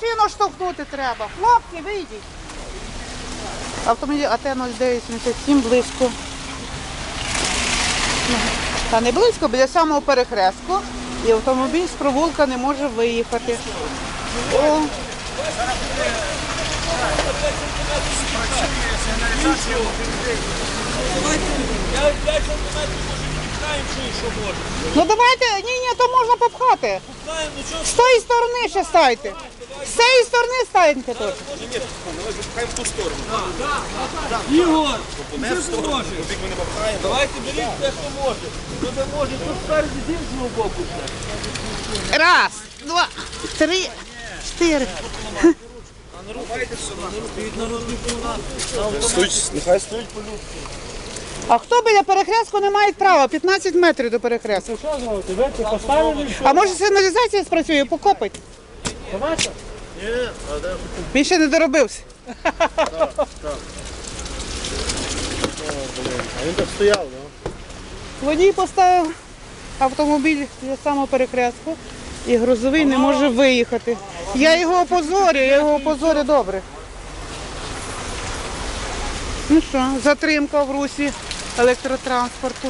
машину штовхнути треба. Хлопці, вийдіть. Автомобіль АТ-0977 близько. Та не близько, біля самого перехрестку. І автомобіль з провулка не може виїхати. О, Я 5 сантиметрів може відпхаємо, що і що може. ну давайте, ні, ні, то можна попхати. З тої сторони ще стайте. З цієї сторони станьте тут. ні, давай відпхаємо в ту сторону. Ігор, ти що зможеш? ми не попхаємо. Давайте беріть те, хто може. Хто не може, тут спереді з іншого боку. Раз, два, три, чотири. Стоїть, нехай стоїть по люди. А хто біля перехрестку не має права? 15 метрів до перехрестку. Що зробити? Ви поставили, А може сигналізація спрацює, покопить? побачите? Він ще не доробився. А він так стояв, так? Водій поставив автомобіль біля самого перехрестку і грузовий не може виїхати. Я його опозорю, я його опозорю добре. Ну що, затримка в русі електротранспорту.